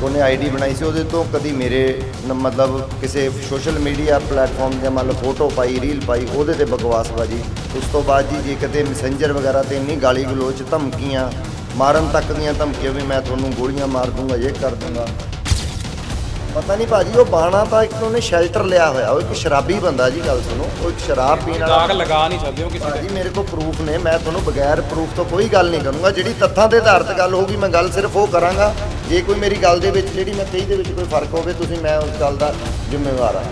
ਇੱਕ ਉਹਨੇ ਆਈਡੀ ਬਣਾਈ ਸੀ, ਉਹਦੇ ਤੋਂ ਕਦੀ ਮੇਰੇ ਨ- ਮਤਲਬ ਕਿਸੇ ਸੋਸ਼ਲ ਮੀਡੀਆ ਪਲੇਟਫਾਰਮ ਤੇ ਮੰਨ ਲਓ ਫੋਟੋ ਪਾਈ ਰੀਲ ਪਾਈ, ਉਹਦੇ ਤੇ ਬਕਵਾਸਬਾਜੀ ਉਸ ਤੋਂ ਬਾਅਦ ਜੀ, ਜੇ ਕਿਤੇ ਮੈਸੇਂਜਰ ਵਗੈਰਾ ਤੇ ਇੰਨੀ ਗਾਲੀ ਗਲੋਚ ਧਮਕੀਆਂ, ਮਾਰਨ ਤੱਕ ਦੀਆਂ ਧਮਕੀਆਂ ਵੀ ਮੈਂ ਤੁਹਾਨੂੰ ਗੋਲੀਆਂ ਮਾਰ ਦੂੰਗਾ ਇਹ ਕਰ ਦੂੰਗਾ। ਪਤਾ ਨਹੀਂ ਭਾਜੀ ਉਹ ਬਾਣਾ ਤਾਂ ਇੱਕ ਉਹਨੇ ਸ਼ੈਲਟਰ ਲਿਆ ਹੋਇਆ ਉਹ ਇੱਕ ਸ਼ਰਾਬੀ ਬੰਦਾ ਜੀ ਗੱਲ ਸੁਣੋ ਉਹ ਇੱਕ ਸ਼ਰਾਬ ਪੀਣ ਵਾਲਾ ਦਾਗ ਲਗਾ ਨਹੀਂ ਸਕਦੇ ਹੋ ਕਿਸੇ ਭਾਜੀ ਮੇਰੇ ਕੋਲ ਪ੍ਰੂਫ ਨੇ ਮੈਂ ਤੁਹਾਨੂੰ ਬਗੈਰ ਪ੍ਰੂਫ ਤੋਂ ਕੋਈ ਗੱਲ ਨਹੀਂ ਕਰੂੰਗਾ ਜਿਹੜੀ ਤੱਥਾਂ ਦੇ ਆਧਾਰ ਤੇ ਗੱਲ ਹੋਊਗੀ ਮੈਂ ਗੱਲ ਸਿਰਫ ਉਹ ਕਰਾਂਗਾ ਜੇ ਕੋਈ ਮੇਰੀ ਗੱਲ ਦੇ ਵਿੱਚ ਜਿਹੜੀ ਮੈਂ ਕਹੀ ਦੇ ਵਿੱਚ ਕੋਈ ਫ਼ਰਕ ਹੋਵੇ ਤੁਸੀਂ ਮੈਂ ਉਸ ਗੱਲ ਦਾ ਜ਼ਿੰਮੇਵਾਰ ਹਾਂ।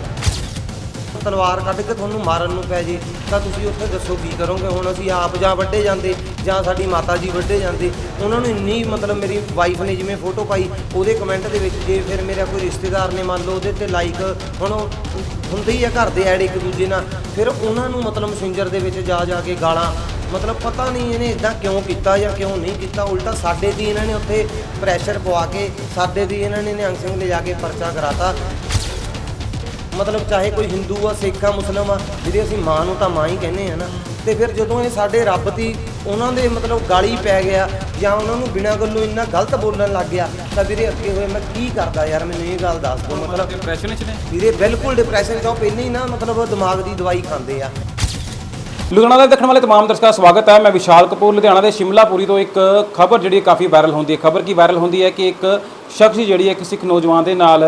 ਤਲਵਾਰ ਕੱਢ ਕੇ ਤੁਹਾਨੂੰ ਮਾਰਨ ਨੂੰ ਪੈ ਜੇ ਤਾਂ ਤੁਸੀਂ ਉੱਥੇ ਦੱਸੋ ਕੀ ਕਰੋਗੇ ਹੁਣ ਅਸੀਂ ਆਪ ਜਾਂ ਵੱਡੇ ਜਾਂਦੇ ਜਾਂ ਸਾਡੀ ਮਾਤਾ ਜੀ ਵੱਡੇ ਜਾਂਦੇ, ਉਹਨਾਂ ਨੂੰ ਇੰਨੀ ਮਤਲਬ ਮੇਰੀ ਵਾਈਫ ਨੇ ਜਿਵੇਂ ਫੋਟੋ ਪਾਈ, ਉਹਦੇ ਕਮੈਂਟ ਦੇ ਵਿੱਚ ਜੇ ਫਿਰ ਮੇਰਾ ਕੋਈ ਰਿਸ਼ਤੇਦਾਰ ਨੇ ਮੰਨ ਲਓ ਉਹਦੇ ਤੇ ਲਾਈਕ ਹੁਣ ਉਹ ਹੁੰਦੇ ਹੀ ਆ ਘਰ ਦੇ ਐਡ ਇੱਕ ਦੂਜੇ ਨਾਲ, ਫਿਰ ਉਹਨਾਂ ਨੂੰ ਮਤਲਬ ਮੈਸੇਂਜਰ ਦੇ ਵਿੱਚ ਜਾ ਜਾ ਕੇ ਗਾਲਾਂ, ਮਤਲਬ ਪਤਾ ਨਹੀਂ ਇਹਨੇ ਇਦਾਂ ਕਿਉਂ ਕੀਤਾ ਜਾਂ ਕਿਉਂ ਨਹੀਂ ਕੀਤਾ, ਉਲਟਾ ਸਾਡੇ ਦੀ ਇਹਨਾਂ ਨੇ ਉੱਥੇ ਪ੍ਰੈਸ਼ਰ ਪਵਾ ਕੇ, ਸਾਡੇ ਦੀ ਇਹਨਾਂ ਨੇ ਨਿਹੰਗ ਸਿੰਘ ਲਿਜਾ ਕੇ ਪਰਚਾ ਕਰਾਤਾ। ਮਤਲਬ ਚਾਹੇ ਕੋਈ ਹਿੰਦੂ ਆ, ਸਿੱਖ ਆ, ਮੁਸਲਮ ਆ, ਜਿਹਦੀ ਅਸੀਂ ਮਾਂ ਨੂੰ ਤਾਂ ਮਾਂ ਹੀ ਕਹਿੰਦੇ ਆ ਨਾ, ਤੇ ਫਿਰ ਜਦੋਂ ਇਹ ਸਾਡੇ ਰੱਬ ਦੀ ਉਹਨਾਂ ਦੇ ਮਤਲਬ ਗਾਲੀ ਪੈ ਗਿਆ ਜਾਂ ਉਹਨਾਂ ਨੂੰ ਬਿਨਾਂ ਗੱਲੋਂ ਇੰਨਾ ਗਲਤ ਬੋਲਣ ਲੱਗ ਗਿਆ ਤਾਂ ਵੀਰੇ ਅੱਗੇ ਹੋਏ ਮੈਂ ਕੀ ਕਰਦਾ ਯਾਰ ਮੈਨੂੰ ਇਹ ਗੱਲ ਦੱਸ ਦਿਓ ਮਤਲਬ ਡਿਪਰੈਸ਼ਨ ਵਿੱਚ ਨੇ ਵੀਰੇ ਬਿਲਕੁਲ ਡਿਪਰੈਸ਼ਨ ਤੋਂ ਪਹਿਲਾਂ ਹੀ ਨਾ ਮਤਲਬ ਦਿਮਾਗ ਦੀ ਦਵਾਈ ਖਾਂਦੇ ਆ ਲੁਧਿਆਣਾ ਦੇ ਦੇਖਣ ਵਾਲੇ तमाम ਦਰਸ਼ਕਾਂ ਦਾ ਸਵਾਗਤ ਹੈ ਮੈਂ ਵਿਸ਼ਾਲ ਕਪੂਰ ਲੁਧਿਆਣਾ ਦੇ ਸ਼ਿਮਲਾਪੁਰੀ ਤੋਂ ਇੱਕ ਖਬਰ ਜਿਹੜੀ ਕਾਫੀ ਵਾਇਰਲ ਹੁੰਦੀ ਹੈ ਖਬਰ ਕੀ ਵਾਇਰਲ ਹੁੰਦੀ ਹੈ ਕਿ ਇੱਕ ਸ਼ਖਸ ਜਿਹੜੀ ਹੈ ਇੱਕ ਸਿੱਖ ਨੌਜਵਾਨ ਦੇ ਨਾਲ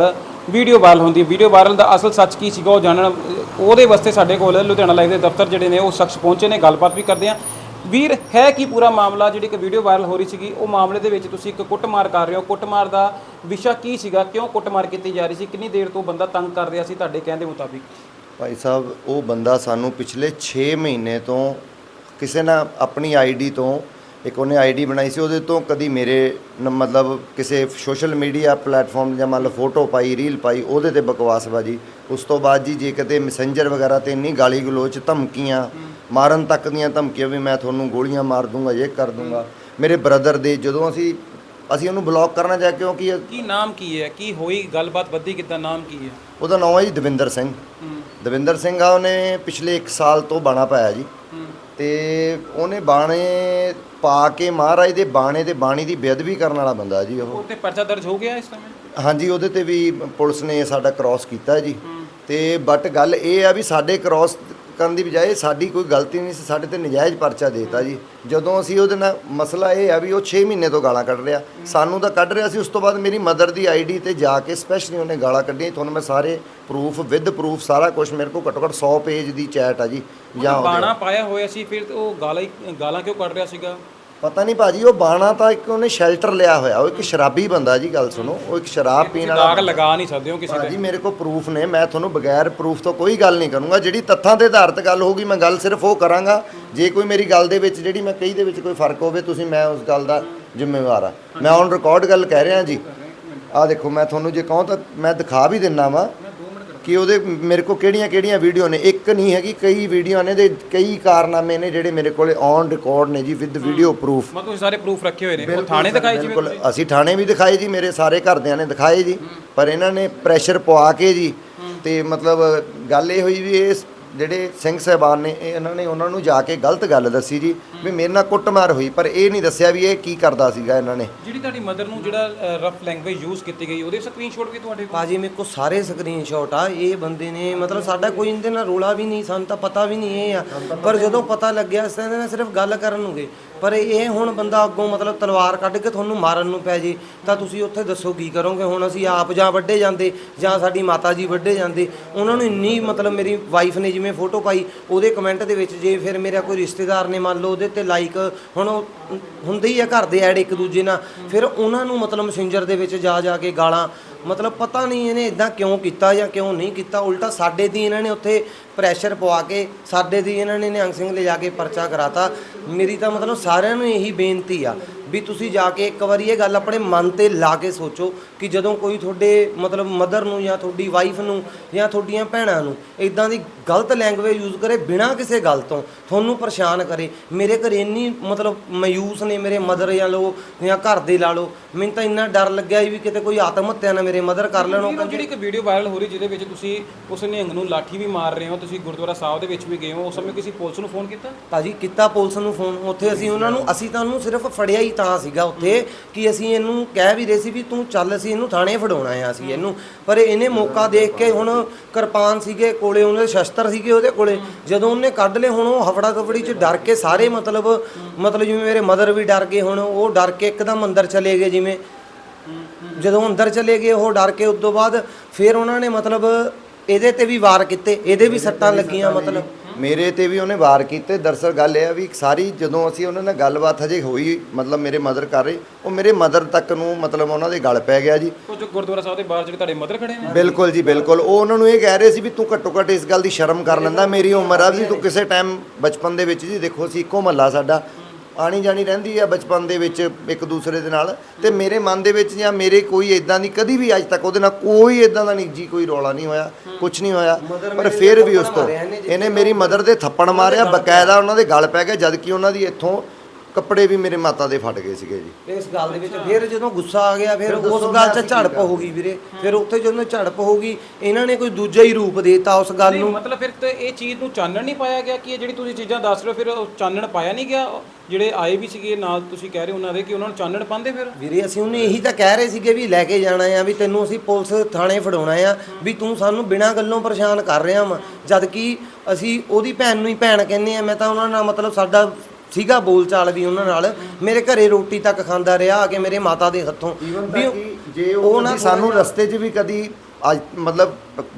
ਵੀਡੀਓ ਵਾਇਰਲ ਹੁੰਦੀ ਹੈ ਵੀਡੀਓ ਵਾਇਰਲ ਦਾ ਅਸਲ ਸੱਚ ਕੀ ਸੀਗਾ ਉਹ ਜਾਣਨ ਉਹਦੇ ਵਾਸਤੇ ਸਾਡੇ ਕੋਲ ਲੁਧਿਆਣਾ ਲਾਈਵ ਦੇ ਦਫ਼ਤਰ ਜਿਹੜੇ ਨੇ ਉਹ ਸ਼ਖਸ ਪਹੁੰਚੇ ਨੇ ਗੱਲਬਾਤ ਵੀ ਕਰਦੇ ਆ ਵੀਰ, ਹੈ ਕੀ ਪੂਰਾ ਮਾਮਲਾ ਜਿਹੜੀ ਇੱਕ ਵੀਡੀਓ ਵਾਇਰਲ ਹੋ ਰਹੀ ਸੀਗੀ? ਉਹ ਮਾਮਲੇ ਦੇ ਵਿੱਚ ਤੁਸੀਂ ਇੱਕ ਕੁੱਟਮਾਰ ਕਰ ਰਹੇ ਹੋ। ਕੁੱਟਮਾਰ ਦਾ ਵਿਸ਼ਾ ਕੀ ਸੀਗਾ? ਕਿਉਂ ਕੁੱਟਮਾਰ ਕੀਤੀ ਜਾ ਰਹੀ ਸੀ? ਕਿੰਨੀ ਦੇਰ ਤੋਂ ਬੰਦਾ ਤੰਗ ਕਰ ਰਿਹਾ ਸੀ ਤੁਹਾਡੇ ਕਹਿਣ ਦੇ ਮੁਤਾਬਿਕ? ਭਾਈ ਸਾਹਿਬ, ਉਹ ਬੰਦਾ ਸਾਨੂੰ ਪਿਛਲੇ 6 ਮਹੀਨੇ ਤੋਂ ਕਿਸੇ ਨਾ ਆਪਣੀ ਆਈਡੀ ਤੋਂ ਇੱਕ ਉਹਨੇ ਆਈਡੀ ਬਣਾਈ ਸੀ ਉਹਦੇ ਤੋਂ ਕਦੀ ਮੇਰੇ ਨ- ਮਤਲਬ ਕਿਸੇ ਸੋਸ਼ਲ ਮੀਡੀਆ ਪਲੇਟਫਾਰਮ ਜਾਂ ਮੰਨ ਲਓ ਫੋਟੋ ਪਾਈ ਰੀਲ ਪਾਈ ਉਹਦੇ ਤੇ ਬਕਵਾਸਬਾਜੀ। ਉਸ ਤੋਂ ਬਾਅਦ ਜੀ ਜੇ ਕਿਤੇ ਮੈਸੇਂਜਰ ਵਗੈਰਾ ਤੇ ਇੰਨੀ ਗਾਲੀ ਗਲੋਚ ਧਮਕੀਆਂ ਮਾਰਨ ਤੱਕ ਦੀਆਂ ਧਮਕੀਆਂ ਵੀ ਮੈਂ ਤੁਹਾਨੂੰ ਗੋਲੀਆਂ ਮਾਰ ਦੂੰਗਾ ਇਹ ਕਰ ਦੂੰਗਾ। ਮੇਰੇ ਬ੍ਰਦਰ ਦੇ ਜਦੋਂ ਅਸੀਂ ਅਸੀਂ ਉਹਨੂੰ ਬਲੌਕ ਕਰਨਾ ਚਾਹਿਆ ਕਿਉਂਕਿ ਕੀ ਨਾਮ ਕੀ ਹੈ? ਕੀ ਹੋਈ? ਗੱਲਬਾਤ ਵੱਧੀ ਕਿੱਦਾਂ? ਨਾਮ ਕੀ ਹੈ? ਉਹਦਾ ਨਾਮ ਹੈ ਜੀ ਦਵਿੰਦਰ ਸਿੰਘ। ਦਵਿੰਦਰ ਸਿੰਘ ਆ ਉਹਨੇ ਪਿਛਲੇ 1 ਸਾਲ ਤੋਂ ਬਾਣਾ ਪਾਇਆ ਜੀ। ਤੇ ਉਹਨੇ ਬਾਣੇ ਪਾ ਕੇ ਮਹਾਰਾਜ ਦੇ ਬਾਣੇ ਤੇ ਬਾਣੀ ਦੀ ਬੇਅਦਬੀ ਕਰਨ ਵਾਲਾ ਬੰਦਾ ਜੀ ਉਹ। ਉੱਤੇ ਪਰਚਾ ਦਰਜ ਹੋ ਗਿਆ ਇਸ ਸਮੇਂ? ਹਾਂਜੀ ਉਹਦੇ ਤੇ ਵੀ ਪੁਲਿਸ ਨੇ ਸਾਡਾ ਕ੍ਰਾਸ ਕੀਤਾ ਜੀ। ਤੇ ਬਟ ਗੱਲ ਇਹ ਆ ਵੀ ਸਾਡੇ ਕ੍ਰਾਸ ਕਰਨ ਦੀ ਬਜਾਏ ਸਾਡੀ ਕੋਈ ਗਲਤੀ ਨਹੀਂ ਸੀ ਸਾਡੇ ਤੇ ਨਜਾਇਜ਼ ਪਰਚਾ ਦੇਤਾ ਜੀ। ਜਦੋਂ ਅਸੀਂ ਉਹਦੇ ਨਾਲ ਮਸਲਾ ਇਹ ਆ ਵੀ ਉਹ 6 ਮਹੀਨੇ ਤੋਂ ਗਾਲਾਂ ਕੱਢ ਰਿਹਾ ਸਾਨੂੰ ਤਾਂ ਕੱਢ ਰਿਹਾ ਸੀ ਉਸ ਤੋਂ ਬਾਅਦ ਮੇਰੀ ਮਦਰ ਦੀ ਆਈਡੀ ਤੇ ਜਾ ਕੇ ਸਪੈਸ਼ਲੀ ਉਹਨੇ ਗਾਲਾਂ ਕੱਢੀਆਂ ਤੁਹਾਨੂੰ ਮੈਂ ਸਾਰੇ ਪ੍ਰੂਫ ਵਿਦ ਪ੍ਰੂਫ ਸਾਰਾ ਕੁਝ ਮੇਰੇ ਕੋਲ ਘੱਟੋ ਘੱਟ 100 ਪੇਜ ਦੀ ਚੈਟ ਆ ਜੀ ਜਾਂ ਬਾਣਾ ਪਾਇਆ ਹੋਇਆ ਸੀ ਫਿਰ ਉਹ ਗਾਲਾਂ ਗਾਲਾਂ ਕਿਉਂ ਕੱਢ ਰਿਹਾ ਸੀਗਾ? ਪਤਾ ਨਹੀਂ ਭਾਜੀ ਉਹ ਬਾਣਾ ਤਾਂ ਇੱਕ ਉਹਨੇ ਸ਼ੈਲਟਰ ਲਿਆ ਹੋਇਆ ਉਹ ਇੱਕ ਸ਼ਰਾਬੀ ਬੰਦਾ ਜੀ ਗੱਲ ਸੁਣੋ ਉਹ ਇੱਕ ਸ਼ਰਾਬ ਪੀਣ ਵਾਲਾ ਦਾਗ ਲਗਾ ਨਹੀਂ ਸਕਦੇ ਹੋ ਕਿਸੇ ਭਾਜੀ ਮੇਰੇ ਕੋਲ ਪ੍ਰੂਫ ਨੇ ਮੈਂ ਤੁਹਾਨੂੰ ਬਗੈਰ ਪ੍ਰੂਫ ਤੋਂ ਕੋਈ ਗੱਲ ਨਹੀਂ ਕਰੂੰਗਾ ਜਿਹੜੀ ਤੱਥਾਂ ਤੇ ਗੱਲ ਹੋਊਗੀ ਮੈਂ ਗੱਲ ਸਿਰਫ ਉਹ ਕਰਾਂਗਾ ਜੇ ਕੋਈ ਮੇਰੀ ਗੱਲ ਦੇ ਵਿੱਚ ਜਿਹੜੀ ਮੈਂ ਕਹੀ ਦੇ ਵਿੱਚ ਕੋਈ ਫ਼ਰਕ ਹੋਵੇ ਤੁਸੀਂ ਮੈਂ ਉਸ ਗੱਲ ਦਾ ਜ਼ਿੰਮੇਵਾਰ ਆ ਮੈਂ ਔਨ ਰਿਕਾਰਡ ਗੱਲ ਕਹਿ ਰਿਹਾ ਜੀ। ਆਹ ਦੇਖੋ ਮੈਂ ਤੁਹਾਨੂੰ ਜੇ ਕਹਾਂ ਤਾਂ ਮੈਂ ਦਿਖਾ ਵੀ ਦਿੰਨਾ ਵਾ ਕਿ ਉਹਦੇ ਮੇਰੇ ਕੋਲ ਕਿਹੜੀਆਂ ਕਿਹੜੀਆਂ ਵੀਡੀਓ ਨੇ? ਇੱਕ ਨਹੀਂ ਹੈਗੀ ਕਈ ਵੀਡੀਓ ਨੇ ਦੇ ਕਈ ਕਾਰਨਾਮੇ ਨੇ ਜਿਹੜੇ ਮੇਰੇ ਕੋਲੇ ਔਨ ਰਿਕਾਰਡ ਨੇ ਜੀ ਵਿਦ ਵੀਡੀਓ ਪ੍ਰੂਫ ਮੈਂ ਤੁਸੀਂ ਸਾਰੇ ਪ੍ਰੂਫ ਰੱਖੇ ਹੋਏ ਨੇ। ਉਹ ਥਾਣੇ ਦਿਖਾਏ ਜਿਵੇਂ ਬਿਲਕੁਲ। ਅਸੀਂ ਥਾਣੇ ਵੀ ਦਿਖਾਏ ਜੀ ਮੇਰੇ ਸਾਰੇ ਘਰਦਿਆਂ ਨੇ ਦਿਖਾਏ ਜੀ। ਪਰ ਇਹਨਾਂ ਨੇ ਪ੍ਰੈਸ਼ਰ ਪਵਾ ਕੇ ਜੀ ਤੇ ਮਤਲਬ ਗੱਲ ਇਹ ਹੋਈ ਵੀ ਇਹ ਜਿਹੜੇ ਸਿੰਘ ਸਾਹਿਬਾਨ ਨੇ ਇਹ ਇਹਨਾਂ ਨੇ ਉਹਨਾਂ ਨੂੰ ਜਾ ਕੇ ਗਲਤ ਗੱਲ ਦੱਸੀ ਜੀ ਵੀ ਮੇਰੇ ਨਾਲ ਕੁੱਟਮਾਰ ਹੋਈ ਪਰ ਇਹ ਨਹੀਂ ਦੱਸਿਆ ਵੀ ਇਹ ਕੀ ਕਰਦਾ ਸੀਗਾ ਇਹਨਾਂ ਨੇ। ਜਿਹੜੀ ਤੁਹਾਡੀ ਮਦਰ ਨੂੰ ਜਿਹੜਾ ਰਫ ਲੈਂਗੁਏਜ ਯੂਜ਼ ਕੀਤੀ ਗਈ ਉਹਦੇ ਸਕਰੀਨਸ਼ਾਟ ਵੀ ਤੁਹਾਡੇ ਕੋਲ? ਭਾਜੀ ਮੇਰੇ ਕੋਲ ਸਾਰੇ ਸਕਰੀਨਸ਼ਾਟ ਆ ਇਹ ਬੰਦੇ ਨੇ ਮਤਲਬ ਸਾਡਾ ਕੋਈ ਇਹਦੇ ਨਾਲ ਰੋਲਾ ਵੀ ਨਹੀਂ ਸਾਨੂੰ ਤਾਂ ਪਤਾ ਵੀ ਨਹੀਂ ਇਹ ਆ। ਪਰ ਜਦੋਂ ਪਤਾ ਲੱਗਿਆ ਇਸ ਤਰ੍ਹਾਂ ਦੇ ਨਾਲ ਸਿਰਫ ਗੱਲ ਕਰਨ ਨੂੰ ਗਏ। ਪਰ ਇਹ ਹੁਣ ਬੰਦਾ ਅੱਗੋਂ ਮਤਲਬ ਤਲਵਾਰ ਕੱਢ ਕੇ ਤੁਹਾਨੂੰ ਮਾਰਨ ਨੂੰ ਪੈ ਜੇ, ਤਾਂ ਤੁਸੀਂ ਉੱਥੇ ਦੱਸੋ ਕੀ ਕਰੋਗੇ? ਹੁਣ ਅਸੀਂ ਆਪ ਜਾਂ ਵੱਡੇ ਜਾਂਦੇ, ਜਾਂ ਸਾਡੀ ਮਾਤਾ ਜੀ ਵੱਡੇ ਜਾਂਦੇ, ਉਹਨਾਂ ਨੂੰ ਇੰਨੀ ਮਤਲਬ ਮੇਰੀ ਵਾਈਫ ਨੇ ਜਿਵੇਂ ਫੋਟੋ ਪਾਈ, ਉਹਦੇ ਕਮੈਂਟ ਦੇ ਵਿੱਚ ਜੇ ਫਿਰ ਮੇਰਾ ਕੋਈ ਰਿਸ਼ਤੇਦਾਰ ਨੇ ਮੰਨ ਲਓ ਉਹਦੇ ਤੇ ਲਾਈਕ ਹੁਣ ਉਹ ਹੁੰਦੇ ਹੀ ਆ ਘਰ ਦੇ ਐਡ ਇੱਕ ਦੂਜੇ ਨਾਲ, ਫਿਰ ਉਹਨਾਂ ਨੂੰ ਮਤਲਬ ਮੈਸੇਂਜਰ ਦੇ ਵਿੱਚ ਜਾ ਜਾ ਕੇ ਗਾਲਾਂ ਮਤਲਬ ਪਤਾ ਨਹੀਂ ਇਹਨੇ ਇਦਾਂ ਕਿਉਂ ਕੀਤਾ ਜਾਂ ਕਿਉਂ ਨਹੀਂ ਕੀਤਾ। ਉਲਟਾ ਸਾਡੇ ਦੀ ਇਹਨਾਂ ਨੇ ਉੱਥੇ ਪ੍ਰੈਸ਼ਰ ਪਵਾ ਕੇ, ਸਾਡੇ ਦੀ ਇਹਨਾਂ ਨੇ ਨਿਹੰਗ ਸਿੰਘ ਲਿਜਾ ਕੇ ਪਰਚਾ ਕਰਾਤਾ। ਮੇਰੀ ਤਾਂ ਮਤਲਬ ਸਾਰਿਆਂ ਨੂੰ ਇਹੀ ਬੇਨਤੀ ਆ ਵੀ ਤੁਸੀਂ ਜਾ ਕੇ ਇੱਕ ਵਾਰੀ ਇਹ ਗੱਲ ਆਪਣੇ ਮਨ ਤੇ ਲਾ ਕੇ ਸੋਚੋ ਕਿ ਜਦੋਂ ਕੋਈ ਤੁਹਾਡੇ ਮਤਲਬ ਮਦਰ ਨੂੰ ਜਾਂ ਤੁਹਾਡੀ ਵਾਈਫ ਨੂੰ ਜਾਂ ਤੁਹਾਡੀਆਂ ਭੈਣਾਂ ਨੂੰ ਇਦਾਂ ਦੀ ਗਲਤ ਲੈਂਗੁਏਜ ਯੂਜ਼ ਕਰੇ ਬਿਨਾਂ ਕਿਸੇ ਗੱਲ ਤੋਂ ਤੁਹਾਨੂੰ ਪਰੇਸ਼ਾਨ ਕਰੇ ਮੇਰੇ ਘਰੇ ਇੰਨੀ ਮਤਲਬ ਮਾਯੂਸ ਨੇ ਮੇਰੇ ਮਦਰ ਜਾਂ ਲੋ ਜਾਂ ਘਰ ਦੇ ਲਾ ਲਓ ਮੈਨੂੰ ਤਾਂ ਇੰਨਾ ਡਰ ਲੱਗਿਆ ਵੀ ਕਿਤੇ ਕੋਈ ਆਤਮ ਹੱਤਿਆ ਨਾ ਮੇਰੇ ਮਦਰ ਕਰ ਲੈਣ ਉਹ ਉਹ ਜਿਹੜੀ ਇੱਕ ਵੀਡੀਓ ਵਾਇਰਲ ਹੋ ਰਹੀ ਜਿਹਦੇ ਵਿੱਚ ਤੁਸੀਂ ਉਸ ਨਿਹੰਗ ਨੂੰ ਲਾਠੀ ਵੀ ਮਾਰ ਰਹੇ ਹੋ ਤੁਸੀਂ ਗੁਰਦੁਆਰਾ ਸਾਹਿਬ ਦੇ ਵਿੱਚ ਵੀ ਗਏ ਹੋ ਉਸ ਸਮੇਂ ਕਿਸੇ ਪੁਲਿਸ ਨੂੰ ਫੋਨ ਕੀਤਾ? ਭਾਜੀ ਕੀਤਾ ਪੁਲਿਸ ਨੂੰ ਫੋਨ ਉੱਥੇ ਅਸੀਂ ਉਹਨਾਂ ਨੂੰ ਅਸੀਂ ਤਾਂ ਉਹਨੂੰ ਸਿਰਫ ਫੜਿਆ ਹੀ ਤਾਂ ਸੀਗਾ ਉੱਥੇ ਕਿ ਅਸੀਂ ਇਹਨੂੰ ਕਹਿ ਵੀ ਰਹੇ ਸੀ ਵੀ ਤੂੰ ਚੱਲ, ਅਸੀਂ ਇਹਨੂੰ ਥਾਣੇ ਫੜਾਉਣਾ ਆ ਅਸੀਂ ਇਹਨੂੰ। ਪਰ ਇਹਨੇ ਮੌਕਾ ਦੇਖ ਕੇ ਹੁਣ ਕਿਰਪਾਨ ਸੀਗੇ ਕੋਲੇ, ਉਹਦੇ ਸ਼ਸਤਰ ਸੀਗੇ ਉਹਦੇ ਕੋਲੇ। ਜਦੋਂ ਉਹਨੇ ਕੱਢ ਲਏ, ਹੁਣ ਉਹ ਹਫੜਾ ਦਫੜੀ ਚ ਡਰ ਕੇ ਸਾਰੇ ਮਤਲਬ ਮਤਲਬ ਜਿਵੇਂ ਮੇਰੇ ਮਦਰ ਵੀ ਡਰ ਗਏ ਹੁਣ, ਉਹ ਡਰ ਕੇ ਇੱਕਦਮ ਅੰਦਰ ਚਲੇ ਗਏ ਜਿਵੇਂ। ਜਦੋਂ ਅੰਦਰ ਚਲੇ ਗਏ, ਉਹ ਡਰ ਕੇ ਉਸ ਤੋਂ ਬਾਅਦ ਫਿਰ ਉਹਨਾਂ ਨੇ ਮਤਲਬ ਇਹਦੇ ਤੇ ਵੀ ਵਾਰ ਕੀਤੇ, ਇਹਦੇ ਵੀ ਸੱਟਾਂ ਲੱਗੀਆਂ ਮਤਲਬ। ਮੇਰੇ ਤੇ ਵੀ ਉਹਨੇ ਵਾਰ ਕੀਤੇ। ਦਰਸਲ ਗੱਲ ਇਹ ਆ ਵੀ ਸਾਰੀ ਜਦੋਂ ਅਸੀਂ ਉਹਨਾਂ ਨਾਲ ਗੱਲਬਾਤ ਹਜੇ ਹੋਈ ਮਤਲਬ ਮੇਰੇ ਮਦਰ ਕਰ ਰਹੇ ਉਹ ਮੇਰੇ ਮਦਰ ਤੱਕ ਨੂੰ ਮਤਲਬ ਉਹਨਾਂ ਦੇ ਗਲ ਪੈ ਗਿਆ ਜੀ। ਕੁਝ ਗੁਰਦੁਆਰਾ ਸਾਹਿਬ ਦੇ ਬਾਹਰ ਜਿਹੜੇ ਤੁਹਾਡੇ ਮਦਰ ਖੜੇ ਨੇ? ਬਿਲਕੁਲ ਜੀ ਬਿਲਕੁਲ। ਉਹ ਉਹਨਾਂ ਨੂੰ ਇਹ ਕਹਿ ਰਹੇ ਸੀ ਵੀ ਤੂੰ ਘੱਟੋ ਘੱਟ ਇਸ ਗੱਲ ਦੀ ਸ਼ਰਮ ਕਰ ਲੈਂਦਾ। ਮੇਰੀ ਉਮਰ ਆ ਵੀ ਤੂੰ ਕਿਸੇ ਟਾਈਮ ਬਚਪਨ ਦੇ ਵਿੱਚ ਜੀ ਦੇਖੋ ਅਸੀਂ ਇੱਕੋ ਮਹੱਲਾ ਸਾਡਾ। ਆਣੀ ਜਾਣੀ ਰਹਿੰਦੀ ਆ ਬਚਪਨ ਦੇ ਵਿੱਚ ਇੱਕ ਦੂਸਰੇ ਦੇ ਨਾਲ ਤੇ ਮੇਰੇ ਮਨ ਦੇ ਵਿੱਚ ਜਾਂ ਮੇਰੇ ਕੋਈ ਇਦਾਂ ਦੀ ਕਦੀ ਵੀ ਅੱਜ ਤੱਕ ਉਹਦੇ ਨਾਲ ਕੋਈ ਇਦਾਂ ਦਾ ਨਹੀਂ ਜੀ ਕੋਈ ਰੌਲਾ ਨਹੀਂ ਹੋਇਆ ਕੁਝ ਨਹੀਂ ਹੋਇਆ ਪਰ ਫਿਰ ਵੀ ਉਸ ਤੋਂ ਇਹਨੇ ਮੇਰੀ ਮਦਰ ਦੇ ਥੱਪੜ ਮਾਰਿਆ ਬਕਾਇਦਾ ਉਹਨਾਂ ਦੇ ਗਲ ਪੈ ਗਿਆ ਜਦ ਕਿ ਉਹਨਾਂ ਦੀ ਇੱਥੋਂ ਕੱਪੜੇ ਵੀ ਮੇਰੇ ਮਾਤਾ ਦੇ ਫਟ ਗਏ ਸੀਗੇ ਜੀ। ਇਸ ਗੱਲ ਦੇ ਵਿੱਚ ਫਿਰ ਜਦੋਂ ਗੁੱਸਾ ਆ ਗਿਆ ਫਿਰ ਉਸ ਗੱਲ 'ਚ ਝੜਪ ਹੋ ਗਈ ਵੀਰੇ। ਫਿਰ ਉੱਥੇ ਜਦੋਂ ਝੜਪ ਹੋ ਗਈ ਇਹਨਾਂ ਨੇ ਕੋਈ ਦੂਜਾ ਹੀ ਰੂਪ ਦੇਤਾ ਉਸ ਗੱਲ ਨਹੀਂ ਨੂੰ। ਮਤਲਬ ਫਿਰ ਤੇ ਇਹ ਚੀਜ਼ ਨੂੰ ਚਾਨਣ ਨਹੀਂ ਪਾਇਆ ਗਿਆ ਕਿ ਇਹ ਜਿਹੜੀ ਤੁਸੀਂ ਚੀਜ਼ਾਂ ਦੱਸ ਰਹੇ ਹੋ ਫਿਰ ਉਹ ਚਾਨਣ ਪਾਇਆ ਨਹੀਂ ਗਿਆ? ਜਿਹੜੇ ਆਏ ਵੀ ਸੀਗੇ ਨਾਲ ਤੁਸੀਂ ਕਹਿ ਰਹੇ ਹੋ ਉਹਨਾਂ ਦੇ ਕਿ ਉਹਨਾਂ ਨੂੰ ਚਾਨਣ ਪਾਉਂਦੇ ਫਿਰ? ਵੀਰੇ ਅਸੀਂ ਉਹਨੇ ਇਹੀ ਤਾਂ ਕਹਿ ਰਹੇ ਸੀਗੇ ਵੀ ਲੈ ਕੇ ਜਾਣਾ ਆ ਵੀ ਤੈਨੂੰ ਅਸੀਂ ਪੁਲਿਸ ਥਾਣੇ ਫੜਾਉਣਾ ਆ ਵੀ ਤੂੰ ਸਾਨੂੰ ਬਿਨਾਂ ਗੱਲੋਂ ਪਰੇਸ਼ਾਨ ਕਰ ਰਿਹਾ ਵਾ। ਜਦ ਕਿ ਅਸੀਂ ਉਹਦੀ ਭੈਣ ਨੂੰ ਹੀ ਭੈਣ ਕਹਿੰਦੇ ਆ ਮੈਂ ਤਾਂ ਉਹਨਾਂ ਨਾਲ ਮਤਲਬ ਸਾਡਾ ਸੀਗਾ ਬੋਲਚਾਲ ਵੀ ਉਹਨਾਂ ਨਾਲ। ਮੇਰੇ ਘਰੇ ਰੋਟੀ ਤੱਕ ਖਾਂਦਾ ਰਿਹਾ ਆ ਕੇ ਮੇਰੇ ਮਾਤਾ ਦੇ ਹੱਥੋਂ। ਵੀ ਜੇ ਉਹ ਨਾ ਸਾਨੂੰ ਰਸਤੇ 'ਚ ਵੀ ਕਦੀ ਅੱਜ ਮਤਲਬ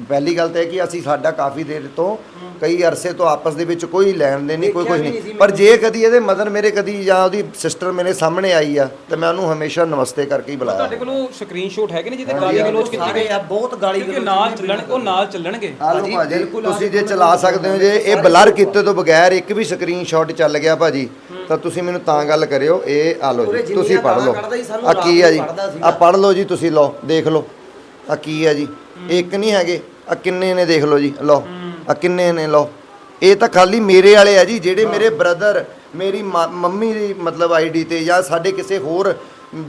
ਪਹਿਲੀ ਗੱਲ ਤਾਂ ਇਹ ਕਿ ਅਸੀਂ ਸਾਡਾ ਕਾਫੀ ਦੇਰ ਤੋਂ ਕਈ ਅਰਸੇ ਤੋਂ ਆਪਸ ਦੇ ਵਿੱਚ ਕੋਈ ਲੈਣ ਦੇਣ ਨਹੀਂ ਕੋਈ ਕੁਝ ਨਹੀਂ ਪਰ ਜੇ ਕਦੀ ਇਹਦੇ ਮਦਰ ਮੇਰੇ ਕਦੀ ਜਾਂ ਉਹਦੀ ਸਿਸਟਰ ਮੇਰੇ ਸਾਹਮਣੇ ਆਈ ਆ ਤੇ ਮੈਂ ਉਹਨੂੰ ਹਮੇਸ਼ਾ ਨਮਸਤੇ ਕਰਕੇ ਹੀ ਬੁਲਾਇਆ। ਤੁਹਾਡੇ ਕੋਲੋਂ ਸਕਰੀਨਸ਼ਾਟ ਹੈਗੇ ਨੇ ਜਿਹਦੇ ਗਾਲੀ ਗਲੋਚ ਕੀਤੀ ਸਾਰੇ ਆ ਬਹੁਤ ਗਾਲੀ ਕਿਉਂਕਿ ਨਾਲ ਚੱਲਣ ਉਹ ਨਾਲ ਚੱਲਣਗੇ। ਆਲੋ ਭਾਜੀ ਤੁਸੀਂ ਜੇ ਚਲਾ ਸਕਦੇ ਹੋ ਜੇ ਇਹ ਬਲਰ ਕੀਤੇ ਤੋਂ ਬਗੈਰ ਇੱਕ ਵੀ ਸਕਰੀਨਸ਼ਾਟ ਚੱਲ ਗਿਆ ਭਾਜੀ ਤਾਂ ਤੁਸੀਂ ਮੈਨੂੰ ਤਾਂ ਗੱਲ ਕਰਿਓ ਇਹ ਆ ਲਓ ਜੀ ਤੁਸੀਂ ਪੜ੍ਹ ਲਓ। ਆ ਕੀ ਆ ਜੀ। ਆ ਪੜ੍ਹ ਲਓ ਜੀ ਤੁਸੀਂ ਲਓ ਦੇਖ ਲਓ। ਆ ਕੀ ਆ ਜੀ? ਇੱਕ ਨਹੀਂ ਹੈਗੇ ਆ ਕਿੰਨੇ ਨੇ ਦੇਖ ਲਓ ਜੀ ਲਓ। ਆ ਕਿੰਨੇ ਨੇ ਲਓ। ਇਹ ਤਾਂ ਖਾਲੀ ਮੇਰੇ ਵਾਲੇ ਆ ਜੀ ਜਿਹੜੇ ਮੇਰੇ ਬ੍ਰਦਰ ਮੇਰੀ ਮੰਮੀ ਦੀ ਮਤਲਬ ਆਈਡੀ ਤੇ ਜਾਂ ਸਾਡੇ ਕਿਸੇ ਹੋਰ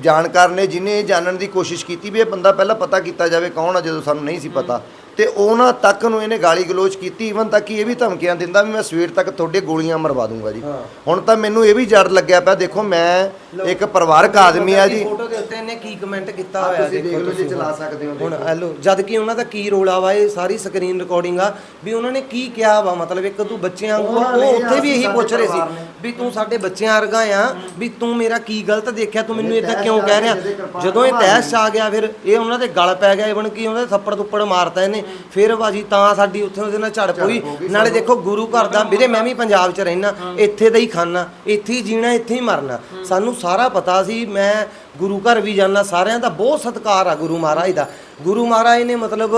ਜਾਣਕਾਰ ਨੇ ਜਿਨੇ ਇਹ ਜਾਣਨ ਦੀ ਕੋਸ਼ਿਸ਼ ਕੀਤੀ ਵੀ ਇਹ ਬੰਦਾ ਪਹਿਲਾਂ ਪਤਾ ਕੀਤਾ ਜਾਵੇ ਕੌਣ ਆ ਜਦੋਂ ਸਾਨੂੰ ਨਹੀਂ ਸੀ ਪਤਾ। ਤੇ ਉਹਨਾਂ ਤੱਕ ਨੂੰ ਇਹਨੇ ਗਾਲੀ ਗਲੋਚ ਕੀਤੀ ਇਵਨ ਤੱਕ ਕਿ ਇਹ ਵੀ ਧਮਕੀਆਂ ਦਿੰਦਾ ਵੀ ਮੈਂ ਸਵੇਰ ਤੱਕ ਤੁਹਾਡੇ ਗੋਲੀਆਂ ਮਰਵਾ ਦੂੰਗਾ ਜੀ। ਹੁਣ ਤਾਂ ਮੈਨੂੰ ਇਹ ਵੀ ਜੜ ਲੱਗਿਆ ਪਿਆ ਦੇਖੋ ਮੈਂ ਇੱਕ ਪਰਿਵਾਰਕ ਆਦਮੀ ਆ ਜੀ। ਫੋਟੋ ਦੇ ਉੱਤੇ ਇਹਨੇ ਕੀ ਕਮੈਂਟ ਕੀਤਾ ਹੋਇਆ ਤੁਸੀਂ ਦੇਖ ਲਓ ਜੇ ਚਲਾ ਸਕਦੇ ਹੋ ਹੁਣ ਹੈਲੋ ਜਦ ਕਿ ਉਹਨਾਂ ਦਾ ਕੀ ਰੋਲਾ ਵਾ ਇਹ ਸਾਰੀ ਸਕਰੀਨ ਰਿਕਾਰਡਿੰਗ ਆ ਵੀ ਉਹਨਾਂ ਨੇ ਕੀ ਕਿਹਾ ਵਾ ਮਤਲਬ ਇੱਕ ਤੂੰ ਬੱਚਿਆਂ ਵਾਂਗੂ ਆ, ਉਹ ਉੱਥੇ ਵੀ ਇਹੀ ਪੁੱਛ ਰਹੇ ਸੀ ਵੀ ਤੂੰ ਸਾਡੇ ਬੱਚਿਆਂ ਵਰਗਾ ਆ ਵੀ ਤੂੰ ਮੇਰਾ ਕੀ ਗਲਤ ਦੇਖਿਆ ਤੂੰ ਮੈਨੂੰ ਇਦਾਂ ਕਿਉਂ ਕਹਿ ਰਿਹਾ ਜਦੋਂ ਇਹ ਤੈਸ਼ ਆ ਗਿਆ ਫਿਰ ਇਹ ਉਹਨਾਂ ਦੇ ਗਲ ਪੈ ਗਿਆ ਇਵਨ ਕਿ ਉਹਨਾਂ ਦੇ ਥੱਪੜ ਥੁੱਪੜ ਮਾਰਤਾ ਇਹਨੇ। ਫਿਰ ਬਾਜੀ ਤਾਂ ਸਾਡੀ ਉੱਥੇ ਉਹਦੇ ਨਾਲ ਝੜਪ ਹੋਈ। ਨਾਲੇ ਦੇਖੋ ਗੁਰੂ ਘਰ ਦਾ ਵੀਰੇ ਮੈਂ ਵੀ ਪੰਜਾਬ 'ਚ ਰਹਿਣਾ ਇੱਥੇ ਦਾ ਹੀ ਖਾਣਾ ਇੱਥੇ ਹੀ ਜੀਣਾ ਇੱਥੇ ਹੀ ਮਰਨਾ। ਸਾਨੂੰ ਸਾਰਾ ਪਤਾ ਸੀ ਮੈਂ ਗੁਰੂ ਘਰ ਵੀ ਜਾਣਾ ਸਾਰਿਆਂ ਦਾ ਬਹੁਤ ਸਤਿਕਾਰ ਆ ਗੁਰੂ ਮਹਾਰਾਜ ਦਾ। ਗੁਰੂ ਮਹਾਰਾਜ ਨੇ ਮਤਲਬ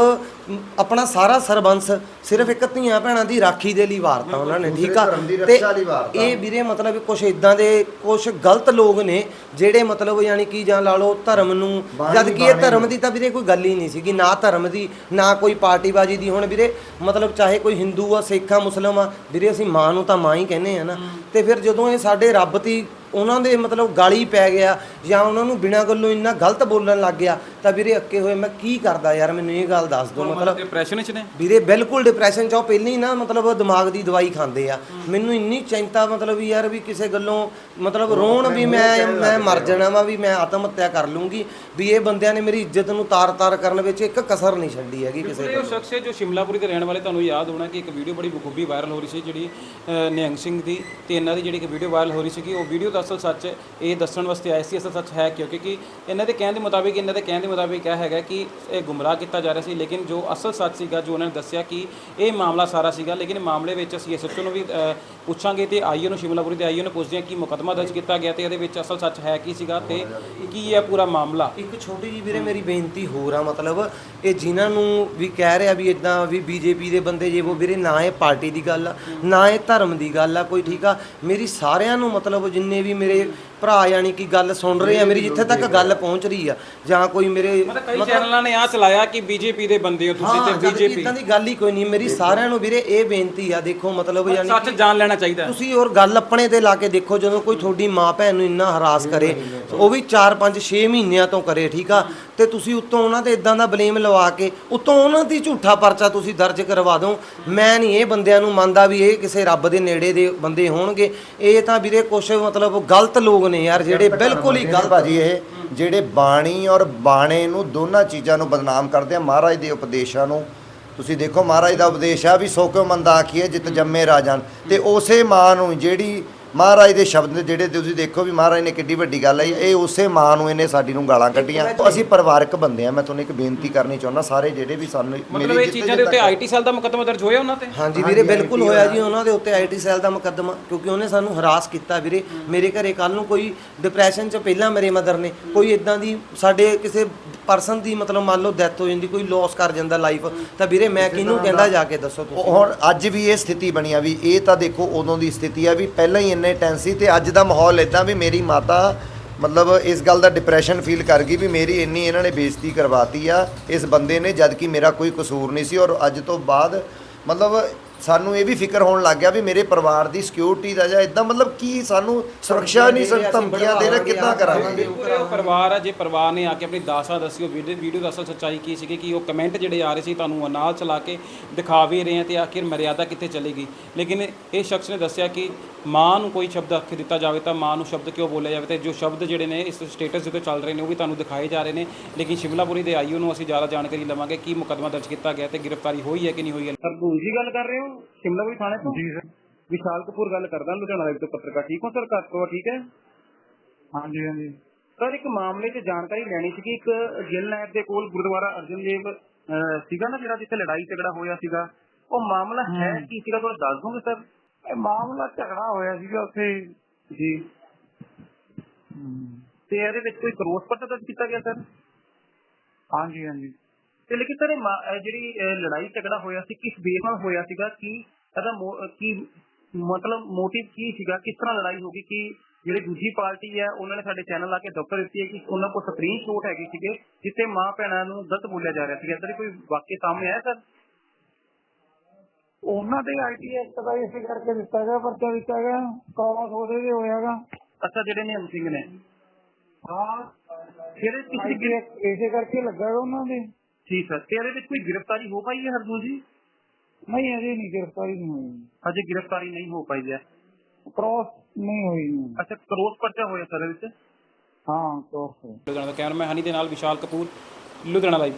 ਆਪਣਾ ਸਾਰਾ ਸਰਬੰਸ ਸਿਰਫ ਇੱਕ ਧੀਆਂ ਭੈਣਾਂ ਦੀ ਰਾਖੀ ਦੇ ਲਈ ਵਾਰਤਾ ਉਹਨਾਂ ਨੇ ਠੀਕ ਆ? ਦੀ ਤੇ। ਇਹ ਵੀਰੇ ਮਤਲਬ ਕੁਝ ਇਦਾਂ ਦੇ ਕੁਝ ਗਲਤ ਲੋਕ ਨੇ ਜਿਹੜੇ ਮਤਲਬ ਯਾਨੀ ਕਿ ਜਾਂ ਲਾ ਲਓ ਧਰਮ ਨੂੰ ਜਦ ਕਿ ਇਹ ਧਰਮ ਦੀ ਤਾਂ ਵੀਰੇ ਕੋਈ ਗੱਲ ਹੀ ਨਹੀਂ ਸੀਗੀ ਨਾ ਧਰਮ ਦੀ ਨਾ ਕੋਈ ਪਾਰਟੀਬਾਜੀ ਦੀ। ਹੁਣ ਵੀਰੇ ਮਤਲਬ ਚਾਹੇ ਕੋਈ ਹਿੰਦੂ ਆ ਸਿੱਖ ਆ ਮੁਸਲਮ ਆ ਵੀਰੇ ਅਸੀਂ ਮਾਂ ਨੂੰ ਤਾਂ ਮਾਂ ਹੀ ਕਹਿੰਦੇ ਆ ਨਾ। ਤੇ ਫਿਰ ਜਦੋਂ ਇਹ ਸਾਡੇ ਰੱਬ ਤੀ ਉਹਨਾਂ ਦੇ ਮਤਲਬ ਗਾਲੀ ਪੈ ਗਿਆ ਜਾਂ ਉਹਨਾਂ ਨੂੰ ਬਿਨਾਂ ਗੱਲੋਂ ਇੰਨਾ ਗਲਤ ਬੋਲਣ ਲੱਗ ਗਿਆ ਤਾਂ ਵੀਰੇ ਅੱਕੇ ਹੋਏ ਮੈਂ ਕੀ ਕਰਦਾ ਯਾਰ ਮੈਨੂੰ ਇਹ ਗੱਲ ਦੱਸ ਦਿਓ ਮਤਲਬ ਡਿਪਰੈਸ਼ਨ ਵਿੱਚ ਨੇ? ਵੀਰੇ ਬਿਲਕੁਲ ਡਿਪਰੈਸ਼ਨ ਚ ਉਹ ਪਹਿਲਾਂ ਹੀ ਨਾ ਮਤਲਬ ਦਿਮਾਗ ਦੀ ਦਵਾਈ ਖਾਂਦੇ ਆ। ਮੈਨੂੰ ਇੰਨੀ ਚਿੰਤਾ ਮਤਲਬ ਵੀ ਯਾਰ ਵੀ ਕਿਸੇ ਗੱਲੋਂ ਮਤਲਬ ਰੋਣ ਵੀ ਮੈਂ ਮੈਂ ਮਰ ਜਾਣਾ ਵਾ ਵੀ ਮੈਂ ਆਤਮ ਹੱਤਿਆ ਕਰ ਲੂੰਗੀ ਵੀ ਇਹ ਬੰਦਿਆਂ ਨੇ ਮੇਰੀ ਇੱਜ਼ਤ ਨੂੰ ਤਾਰ-ਤਾਰ ਕਰਨ ਵਿੱਚ ਇੱਕ ਕਸਰ ਨਹੀਂ ਛੱਡੀ ਹੈਗੀ ਕਿਸੇ ਇਹ ਉਹ ਸ਼ਖਸ ਹੈ ਜੋ ਸ਼ਿਮਲਾਪੁਰੀ ਦੇ ਰਹਿਣ ਵਾਲੇ ਤੁਹਾਨੂੰ ਯਾਦ ਹੋਣਾ ਕਿ ਇੱਕ ਵੀਡੀਓ ਬੜੀ ਬਖੂਬੀ ਵਾਇਰਲ ਹੋ ਰਹੀ ਸੀ ਜਿਹੜੀ ਅ, ਨਿਹੰਗ ਸਿੰਘ ਦੀ ਤੇ ਇਹਨਾਂ ਦੀ ਜਿਹੜੀ ਇੱਕ ਵੀਡੀਓ ਵਾਇਰਲ ਹੋ ਰਹੀ ਸੀ ਕਿ ਉਹ ਵੀਡੀਓ ਦਾ ਅਸਲ ਸੱਚ ਇਹ ਦੱਸਣ ਵਾਸਤੇ ਆਏ ਸੀ ਅਸਲ ਸੱਚ ਹੈ ਕਿਉਂ ਕਿਉਂਕਿ ਇਹਨਾਂ ਦੇ ਕਹਿਣ ਦੇ ਮੁਤਾਬਿਕ ਇਹਨਾਂ ਦੇ ਕਹਿਣ ਦੇ ਮੁਤਾਬਿਕ ਇਹ ਹੈਗਾ ਕਿ ਇਹ ਗੁੰਮਰਾਹ ਕੀਤਾ ਜਾ ਰਿਹਾ ਸੀ ਲੇਕਿਨ ਜੋ ਅਸਲ ਸੱਚ ਸੀਗਾ ਜੋ ਉਹਨਾਂ ਨੇ ਦੱਸਿਆ ਕਿ ਇਹ ਮਾਮਲਾ ਸਾਰਾ ਸੀਗਾ ਲੇਕਿਨ ਮਾਮਲੇ ਵਿੱਚ ਅਸੀਂ ਐਸਐਚਓ ਨੂੰ ਵੀ ਅ, ਪੁੱਛਾਂਗੇ ਤੇ ਆਈਓ ਨੂੰ ਸ਼ਿਮਲਾਪੁਰੀ ਦੇ ਆਈਓ ਨੂੰ ਪੁੱਛਦੇ ਹਾਂ ਕਿ ਮੁਕੱਦਮਾ ਦਰਜ ਕੀਤਾ ਗਿਆ ਤੇ ਇਹਦੇ ਵਿੱਚ ਅਸਲ ਸੱਚ ਹੈ ਕੀ ਸੀਗਾ ਤੇ ਕੀ ਹੈ ਪੂਰਾ ਮਾਮਲਾ? ਇੱਕ ਛੋਟੀ ਜੀ ਵੀਰੇ ਮੇਰੀ ਬੇਨਤੀ ਹੋਰ ਆ ਮਤਲਬ ਇਹ ਜਿਨ੍ਹਾਂ ਨੂੰ ਵੀ ਕਹਿ ਰਿਹਾ ਵੀ ਇਦਾਂ ਵੀ ਬੀਜੇਪੀ ਦੇ ਬੰਦੇ ਜੇ ਉਹ ਵੀਰੇ ਨਾ ਇਹ ਪਾਰਟੀ ਦੀ ਗੱਲ ਆ ਨਾ ਇਹ ਧਰਮ ਦੀ ਗੱਲ ਆ ਕੋਈ ਠੀਕ ਆ। ਮੇਰੀ ਸਾਰਿਆਂ ਨੂੰ ਮਤਲਬ ਜਿੰਨੇ ਵੀ ਮੇਰੇ ਭਰਾ ਯਾਨੀ ਕਿ ਗੱਲ ਸੁਣ ਰਹੇ ਆ ਮੇਰੀ ਜਿੱਥੇ ਤੱਕ ਗੱਲ ਪਹੁੰਚ ਰਹੀ ਆ ਜਾਂ ਕੋਈ ਮੇਰੇ ਮਤਲਬ ਕਈ ਚੈਨਲਾਂ ਨੇ ਆ ਚਲਾਇਆ ਕਿ ਬੀਜੇਪੀ ਦੇ ਬੰਦੇ ਹੋ ਤੁਸੀਂ ਤੇ ਬੀਜੇਪੀ ਬੀਜੇਪੀ। ਇਦਾਂ ਦੀ ਗੱਲ ਹੀ ਕੋਈ ਨਹੀਂ ਮੇਰੀ ਸਾਰਿਆਂ ਨੂੰ ਵੀਰੇ ਇਹ ਬੇਨਤੀ ਆ ਦੇਖੋ ਮਤਲਬ ਯਾਨੀ ਸੱਚ ਜਾਣ ਲੈਣਾ ਚਾਹੀਦਾ। ਤੁਸੀਂ ਹੋਰ ਗੱਲ ਆਪਣੇ ਤੇ ਲਾ ਕੇ ਦੇਖੋ ਜਦੋਂ ਕੋਈ ਤੁਹਾਡੀ ਮਾਂ ਭੈਣ ਨੂੰ ਇੰਨਾ ਹਰਾਸ ਕਰੇ ਉਹ ਵੀ 4 5 6 ਮਹੀਨਿਆਂ ਤੋਂ ਕਰੇ ਠੀਕ ਆ? ਤੇ ਤੁਸੀਂ ਉੱਤੋਂ ਉਹਨਾਂ ਤੇ ਇਦਾਂ ਦਾ ਬਲੇਮ ਲਵਾ ਕੇ ਉੱਤੋਂ ਉਹਨਾਂ ਦੀ ਝੂਠਾ ਪਰਚਾ ਤੁਸੀਂ ਦਰਜ ਕਰਵਾ ਦਿਓ। ਮੈਂ ਨਹੀਂ ਇਹ ਬੰਦਿਆਂ ਨੂੰ ਮੰਨਦਾ ਵੀ ਇਹ ਕਿਸੇ ਰੱਬ ਦੇ ਨੇੜੇ ਦੇ ਬੰਦੇ ਹੋਣਗੇ। ਇਹ ਤਾਂ ਵੀਰੇ ਕੁਝ ਮਤਲਬ ਗਲਤ ਲੋਕ ਨੇ ਯਾਰ ਜਿਹੜੇ ਬਿਲਕੁਲ ਹੀ ਗਲਤ ਗਲਤ। ਭਾਜੀ ਇਹ ਜਿਹੜੇ ਬਾਣੀ ਔਰ ਬਾਣੇ ਨੂੰ ਦੋਨਾਂ ਚੀਜ਼ਾਂ ਨੂੰ ਬਦਨਾਮ ਕਰਦੇ ਆ ਮਹਾਰਾਜ ਦੇ ਉਪਦੇਸ਼ਾਂ ਨੂੰ। ਤੁਸੀਂ ਦੇਖੋ ਮਹਾਰਾਜ ਦਾ ਉਪਦੇਸ਼ ਆ ਵੀ ਸੋ ਕਿਉ ਮੰਦਾ ਆਖੀਏ ਜਿਤ ਜੰਮੇ ਰਾਜਨ ਤੇ ਉਸੇ ਮਾਂ ਨੂੰ ਜਿਹੜੀ ਮਹਾਰਾਜ ਦੇ ਸ਼ਬਦ ਜਿਹੜੇ ਤੁਸੀਂ ਦੇਖੋ ਵੀ ਮਹਾਰਾਜ ਨੇ ਕਿੱਡੀ ਵੱਡੀ ਗੱਲ ਆਈ। ਇਹ ਉਸੇ ਮਾਂ ਨੂੰ ਇਹਨੇ ਸਾਡੀ ਨੂੰ ਗਾਲਾਂ ਕੱਢੀਆਂ। ਅਸੀਂ ਪਰਿਵਾਰਕ ਬੰਦੇ ਆ। ਮੈਂ ਤੁਹਾਨੂੰ ਇੱਕ ਬੇਨਤੀ ਕਰਨੀ ਚਾਹੁੰਦਾ ਸਾਰੇ ਜਿਹੜੇ ਵੀ ਸਾਨੂੰ ਮਤਲਬ ਇਹ ਚੀਜ਼ਾਂ ਦੇ ਉੱਤੇ ਆਈਟੀ ਸੈੱਲ ਦਾ ਮੁਕੱਦਮਾ ਦਰਜ ਹੋਇਆ ਉਹਨਾਂ ਤੇ? ਹਾਂਜੀ ਵੀਰੇ ਬਿਲਕੁਲ ਹੋਇਆ ਜੀ ਉਹਨਾਂ ਦੇ ਉੱਤੇ ਆਈਟੀ ਸੈੱਲ ਦਾ ਮੁਕੱਦਮਾ ਕਿਉਂਕਿ ਉਹਨੇ ਸਾਨੂੰ ਹਰਾਸ ਕੀਤਾ ਵੀਰੇ। ਮੇਰੇ ਘਰੇ ਕੱਲ ਨੂੰ ਕੋਈ ਡਿਪਰੈਸ਼ਨ 'ਚ ਪਹਿਲਾਂ ਮੇਰੇ ਮਦਰ ਨੇ ਕੋਈ ਇਦਾਂ ਦੀ ਸਾਡੇ ਕਿਸੇ ਪਰਸਨ ਦੀ ਮਤਲਬ ਮੰਨ ਲਓ ਡੈਥ ਹੋ ਜਾਂਦੀ ਕੋਈ ਲਾਸ ਕਰ ਜਾਂਦਾ ਲਾਈਫ ਤਾਂ ਵੀਰੇ ਮੈਂ ਕਿਹਨੂੰ ਕਹਿੰਦਾ ਜਾ ਕੇ ਦੱਸੋ ਤੁਸੀਂ? ਹੁਣ ਅੱਜ ਵੀ ਇਹ ਸਥਿਤੀ ਬਣੀ ਆ ਵੀ ਇਹ ਤਾਂ ਦੇਖੋ ਉਦੋਂ ਦੀ ਸਥਿਤੀ ਆ ਵੀ ਪਹਿਲਾਂ ਹੀ ਇੰਨੇ ਟੈਂਸ ਸੀ ਤੇ ਅੱਜ ਦਾ ਮਾਹੌਲ ਇਦਾਂ ਵੀ ਮੇਰੀ ਮਾਤਾ ਮਤਲਬ ਇਸ ਗੱਲ ਦਾ ਡਿਪਰੈਸ਼ਨ ਫੀਲ ਕਰ ਗਈ ਵੀ ਮੇਰੀ ਇੰਨੀ ਇਹਨਾਂ ਨੇ ਬੇਇੱਜ਼ਤੀ ਕਰਵਾਤੀ ਆ ਇਸ ਬੰਦੇ ਨੇ ਜਦ ਕਿ ਮੇਰਾ ਕੋਈ ਕਸੂਰ ਨਹੀਂ ਸੀ ਔਰ ਅੱਜ ਤੋਂ ਬਾਅਦ ਮਤਲਬ ਸਾਨੂੰ ਇਹ ਵੀ ਫਿਕਰ ਹੋਣ ਲੱਗ ਗਿਆ ਵੀ ਮੇਰੇ ਪਰਿਵਾਰ ਦੀ ਸਿਕਿਉਰਿਟੀ ਦਾ ਜਾਂ ਇਦਾਂ ਮਤਲਬ ਕੀ ਸਾਨੂੰ ਸੁਰੱਖਿਆ ਨਹੀਂ ਸਨ ਧਮਕੀਆਂ ਦੇ ਰਿਹਾ ਕਿੱਦਾਂ ਕਰਾਂਗੇ? ਪੂਰੇ ਪਰਿਵਾਰ ਆ ਜੇ ਪਰਿਵਾਰ ਨੇ ਆ ਕੇ ਆਪਣੀ ਦਾਸਾ ਦੱਸੀ ਉਹ ਵੀਡੀਓ ਵੀਡੀਓ ਦਾ ਅਸਲ ਸੱਚਾਈ ਕੀ ਸੀਗੀ ਕਿ ਉਹ ਕਮੈਂਟ ਜਿਹੜੇ ਆ ਰਹੇ ਸੀ ਤੁਹਾਨੂੰ ਨਾਲ ਚਲਾ ਕੇ ਦਿਖਾ ਵੀ ਰਹੇ ਆ ਤੇ ਆਖਿਰ ਮਰਿਆਦਾ ਕਿੱਥੇ ਚਲੀ ਗਈ। ਲੇਕਿਨ ਇਹ ਸ਼ਖਸ ਨੇ ਦੱਸਿਆ ਕਿ ਮਾਂ ਨੂੰ ਕੋਈ ਸ਼ਬਦ ਆਖ ਦਿੱਤਾ ਜਾਵੇ ਤਾਂ ਮਾਂ ਨੂੰ ਸ਼ਬਦ ਕਿਉਂ ਬੋਲਿਆ ਜਾਵੇ ਤੇ ਜੋ ਸ਼ਬਦ ਜਿਹੜੇ ਨੇ ਇਸ ਸਟੇਟਸ ਦੇ ਉੱਤੇ ਚੱਲ ਰਹੇ ਨੇ ਉਹ ਵੀ ਤੁਹਾਨੂੰ ਦਿਖਾਏ ਜਾ ਰਹੇ ਨੇ। ਲੇਕਿਨ ਸ਼ਿਮਲਾਪੁਰੀ ਦੇ ਆਈਓ ਨੂੰ ਅਸੀਂ ਜ਼ਿਆਦਾ ਜਾਣਕਾਰੀ ਲਵਾਂਗੇ ਕੀ ਮੁਕੱਦਮਾ ਦਰਜ ਕੀਤਾ ਗਿਆ ਤੇ ਗ੍ਰਿਫਤਾਰੀ ਹੋਈ ਹੈ ਕਿ ਨਹੀਂ ਹੋਈ ਹੈ। ਸਰਦੂਲ ਜੀ ਗੱਲ ਕਰ ਰਹੇ ਹੋ? ਸ਼ਿਮਲਾਪੁਰੀ ਥਾਣੇ ਤੋਂ? ਜੀ ਸਰ। ਵਿਸ਼ਾਲ ਕਪੂਰ ਗੱਲ ਕਰਦਾ ਲੁਧਿਆਣਾ ਲਾਈਵ ਤੋਂ ਪੱਤਰਕਾਰ। ਠੀਕ ਹੋ ਸਰ? ਘਰ ਤੋਂ ਠੀਕ ਹੈ? ਹਾਂਜੀ ਹਾਂਜੀ। ਸਰ ਇੱਕ ਮਾਮਲੇ 'ਚ ਜਾਣਕਾਰੀ ਲੈਣੀ ਸੀ ਕਿ ਇੱਕ ਗਿੱਲ ਨਹਿਰ ਦੇ ਕੋਲ ਗੁਰਦੁਆਰਾ ਅਰਜਨ ਦੇਵ ਸੀਗਾ ਨਾ ਜਿਹੜਾ ਜਿੱਥੇ ਲੜਾਈ ਝਗੜਾ ਹੋਇਆ ਸੀਗਾ? ਉਹ ਮਾਮਲਾ ਹੈ ਕੀ ਸੀਗਾ? ਥੋੜਾ ਦੱਸ ਦੋਗੇ ਸਰ? ਇਹ ਮਾਮਲਾ ਝਗੜਾ ਹੋਇਆ ਸੀਗਾ ਉੱਥੇ। ਜੀ। ਤੇ ਇਹਦੇ ਵਿੱਚ ਕੋਈ ਕਰੋਸ ਪੱਤਰ ਦਰਜ ਕੀਤਾ ਗਿਆ ਸਰ? ਹਾਂਜੀ ਹਾਂਜੀ। ਤੇ ਲੇਕਿਨ ਸਰ ਇਹ ਮਾ- ਜਿਹੜੀ ਅਹ, ਲੜਾਈ ਝਗੜਾ ਹੋਇਆ ਸੀ ਕਿਸ ਬੇਸ ਨਾਲ ਹੋਇਆ ਸੀਗਾ? ਕਿ ਇਹਦਾ ਮੋ- ਕੀ ਮਤਲਬ ਮੋਟਿਵ ਕੀ ਸੀਗਾ? ਕਿਸ ਤਰ੍ਹਾਂ ਲੜਾਈ ਹੋ ਗਈ? ਕਿ ਜਿਹੜੀ ਦੂਜੀ ਪਾਰਟੀ ਹੈ ਉਹਨਾਂ ਨੇ ਸਾਡੇ ਚੈਨਲ ਆ ਕੇ ਦਫ਼ਤਰ ਦਿੱਤੀ ਹੈ ਕਿ ਉਹਨਾਂ ਕੋਲ ਸਕਰੀਨ ਸ਼ੋਟ ਹੈਗੇ ਸੀਗੇ ਜਿੱਥੇ ਮਾਂ ਭੈਣਾਂ ਨੂੰ ਗਲਤ ਬੋਲਿਆ ਜਾ ਰਿਹਾ ਸੀ ਇਦਾਂ ਕੋਈ ਵਾਕਿਆ ਸਾਹਮਣੇ ਆਇਆ ਸਰ? ਉਹਨਾਂ ਦੇ ਆਈਟੀ ਐਕਟ ਦਾ ਇਸੇ ਕਰਕੇ ਦਿੱਤਾ ਗਿਆ ਪਰਚਾ ਦਿੱਤਾ ਗਿਆ ਕ੍ਰਾਸ ਉਹਦੇ ਤੇ ਹੋਇਆਗਾ ਅੱਛਾ ਜਿਹੜੇ ਨਿਹੰਗ ਸਿੰਘ ਨੇ? ਹਾਂ। ਫਿਰ ਕਿਸੇ ਦੀ ਐਕਟ ਇਸੇ ਕਰਕੇ ਲੱਗਾ ਗਾ ਉਹਨਾਂ ਦੇ। ਠੀਕ ਹੈ ਤੇ ਇਹਦੇ ਵਿੱਚ ਕੋਈ ਗ੍ਰਿਫਤਾਰੀ ਹੋ ਪਾਈ ਹੈ ਹਰਜੂ ਜੀ? ਨਹੀਂ ਅਜੇ ਨਹੀਂ ਗ੍ਰਿਫਤਾਰੀ ਨਹੀਂ ਹੋਈ। ਅਜੇ ਗ੍ਰਿਫਤਾਰੀ ਨਹੀਂ ਹੋ ਪਾਈ ਹੈ। ਕ੍ਰਾਸ ਨਹੀਂ ਹੋਈ ਅੱਛਾ ਕਰੋਸ ਪਰਚਾ ਹੋਇਆ ਸਰ ਇਹਦੇ ਵਿੱਚ? ਹਾਂ ਕ੍ਰਾਸ ਲੁਧਿਆਣਾ ਦਾ ਕੈਮਰਾਮੈਨ ਹਨੀ ਦੇ ਨਾਲ ਵਿਸ਼ਾਲ ਕਪੂਰ ਲੁਧਿਆਣਾ ਲਾਈਵ